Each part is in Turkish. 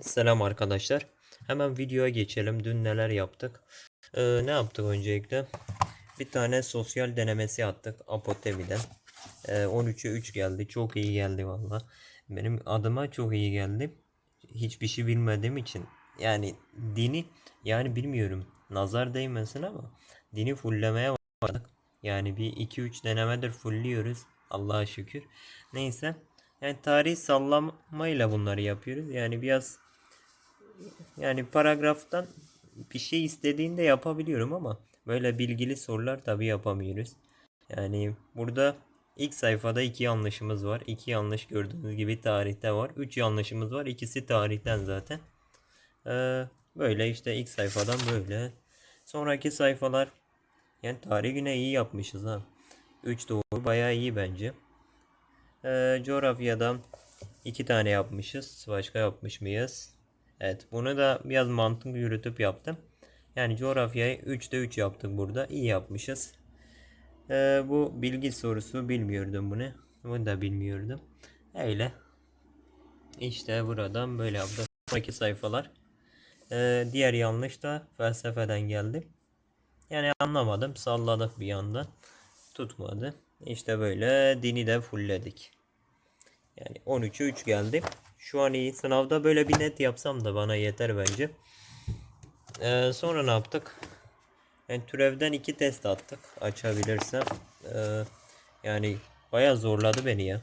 Selam arkadaşlar. Hemen videoya geçelim. Dün neler yaptık? Ee, ne yaptık öncelikle? Bir tane sosyal denemesi attık Apotevi'den. Ee, 13'e 3 geldi. Çok iyi geldi valla. Benim adıma çok iyi geldi. Hiçbir şey bilmediğim için. Yani dini yani bilmiyorum. Nazar değmesin ama dini fullemeye başladık. Yani bir 2-3 denemedir fullliyoruz. Allah'a şükür. Neyse. Yani tarih sallamayla bunları yapıyoruz. Yani biraz yani paragraftan bir şey istediğinde yapabiliyorum ama böyle bilgili sorular tabi yapamıyoruz. Yani burada ilk sayfada iki yanlışımız var. İki yanlış gördüğünüz gibi tarihte var. Üç yanlışımız var. İkisi tarihten zaten. Ee, böyle işte ilk sayfadan böyle. Sonraki sayfalar yani tarih güne iyi yapmışız ha. 3 doğru bayağı iyi bence. Ee, coğrafyadan iki tane yapmışız. Başka yapmış mıyız? Evet bunu da biraz mantık yürütüp yaptım. Yani coğrafyayı 3'te 3 yaptık burada. İyi yapmışız. Ee, bu bilgi sorusu bilmiyordum bunu. Bunu da bilmiyordum. Öyle. İşte buradan böyle yaptık. Sonraki sayfalar. Ee, diğer yanlış da felsefeden geldi. Yani anlamadım. Salladık bir yandan. Tutmadı. İşte böyle dini de fullledik. Yani 13'e 3 geldi. Şu an iyi. Sınavda böyle bir net yapsam da bana yeter bence. Ee, sonra ne yaptık? Yani türevden iki test attık. Açabilirsem. Ee, yani bayağı zorladı beni ya.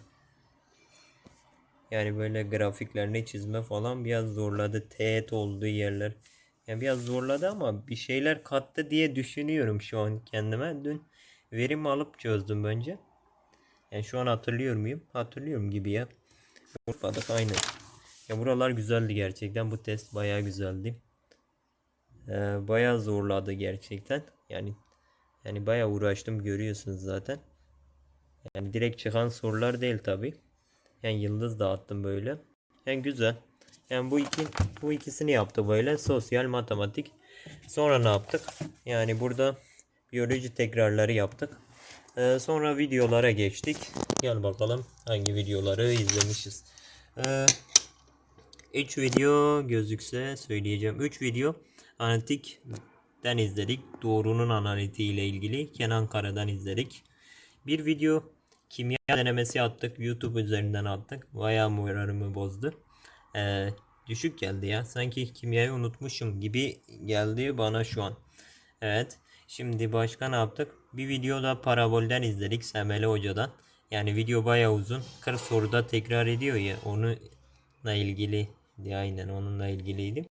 Yani böyle grafiklerini çizme falan biraz zorladı. Teğet olduğu yerler. Yani biraz zorladı ama bir şeyler kattı diye düşünüyorum şu an kendime. Dün verim alıp çözdüm bence. Yani şu an hatırlıyor muyum? Hatırlıyorum gibi ya. Unutmadık aynen. Ya buralar güzeldi gerçekten. Bu test bayağı güzeldi. Ee, bayağı zorladı gerçekten. Yani yani bayağı uğraştım görüyorsunuz zaten. Yani direkt çıkan sorular değil tabi. Yani yıldız dağıttım böyle. Yani güzel. Yani bu iki bu ikisini yaptı böyle sosyal matematik. Sonra ne yaptık? Yani burada biyoloji tekrarları yaptık. Ee, sonra videolara geçtik. Gel bakalım hangi videoları izlemişiz. Ee, 3 video gözükse söyleyeceğim. 3 video analitikten izledik. Doğrunun analitiği ile ilgili. Kenan Kara'dan izledik. Bir video kimya denemesi attık. YouTube üzerinden attık. Bayağı moralimi bozdu. Ee, düşük geldi ya. Sanki kimyayı unutmuşum gibi geldi bana şu an. Evet. Şimdi başka ne yaptık? Bir videoda parabolden izledik Semele Hoca'dan. Yani video bayağı uzun. 40 soruda tekrar ediyor ya. Onunla ilgili. Aynen onunla ilgiliydi.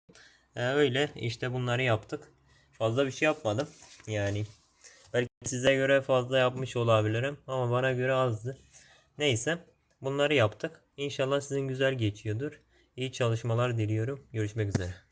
Ee, öyle işte bunları yaptık. Fazla bir şey yapmadım. Yani belki size göre fazla yapmış olabilirim. Ama bana göre azdı. Neyse. Bunları yaptık. İnşallah sizin güzel geçiyordur. İyi çalışmalar diliyorum. Görüşmek üzere.